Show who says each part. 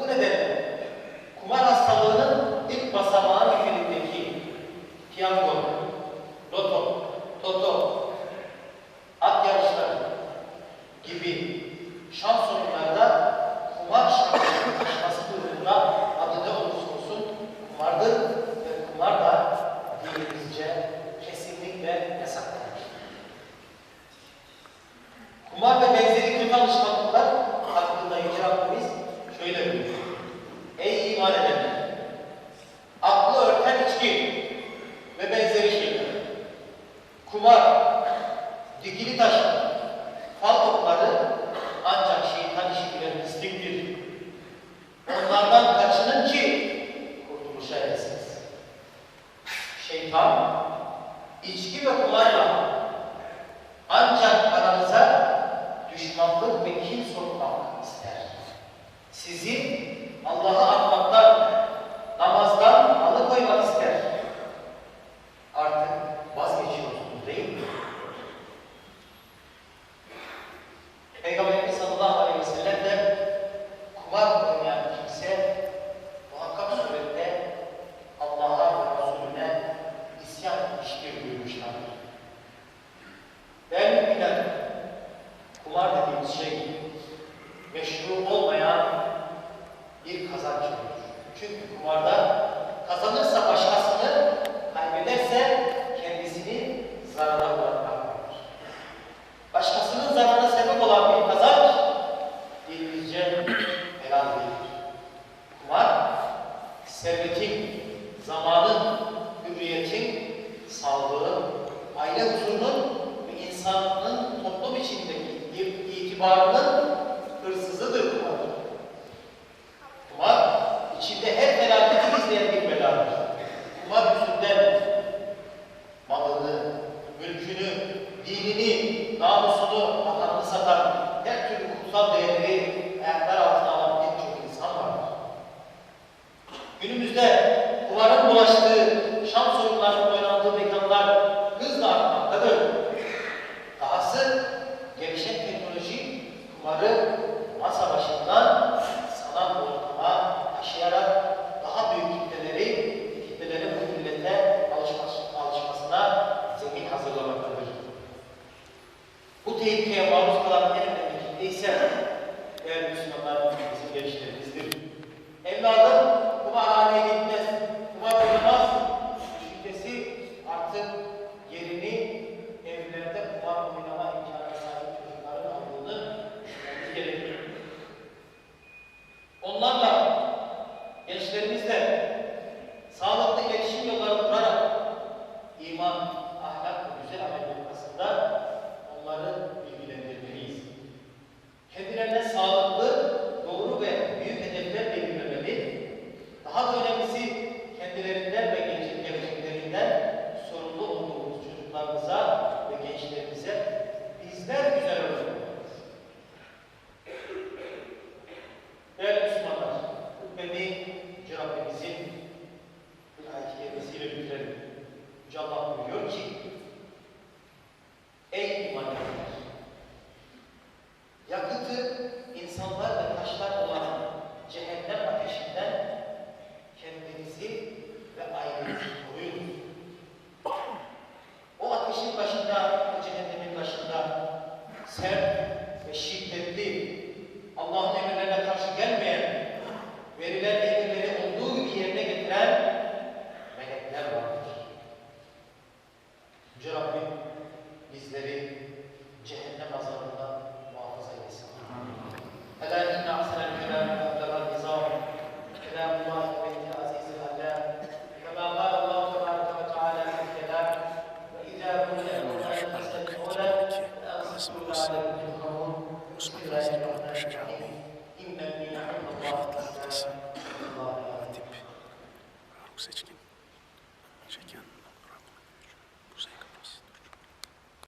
Speaker 1: Bu nedenle kumar hastalığının ilk basamağı niteliğindeki piyango, loto, toto, at yarışları gibi şans oyunlarda kumar taşması durumunda adı ne olursa olsun kumardır ve kumar da dinimizce kesinlikle yasaktır. Kumar ve buyuruyor. Ey iman edenler! Aklı örten içki ve benzeri şeyler. Kumar, dikili taşlar, fal topları ancak şeytan işi bilen pisliktir. Onlardan kaçının ki kurtuluşa eresiniz. Şeytan, içki ve kumarla ancak aranıza düşmanlık ve. Sizi Allah'a anmaktan, namazdan alıkoymak ister. Artık vazgeçiyorsunuz değil mi? Peygamberimiz sallallahu aleyhi ve sellem de kumar oynayan kimse muhakkak surette Allah'a ve Resulüne isyan etmiştir buyurmuşlardır. Değerli müminler, kumar dediğimiz şey meşru olmayan bir kazanç olur. Çünkü kumarda kazanırsa başkasını, kaybederse kendisini zarara uğratmaktadır. Başkasının zararına sebep olan bir kazanç dinimizce helal değildir. Kumar, servetin, zamanın, hürriyetin, sağlığın, aile huzurunun ve insanın toplum içindeki itibarının hırsızıdır kumar. Kumar, içinde her felaketi gizleyen bir beladır. Kumar yüzünden malını, mülkünü, dinini, namusunu, vatanını satan, her türlü kutsal değerleri ayaklar altına alan pek çok insan vardır. Günümüzde kumarın bulaştığı, şans oyunlarının sir
Speaker 2: çok seçkin.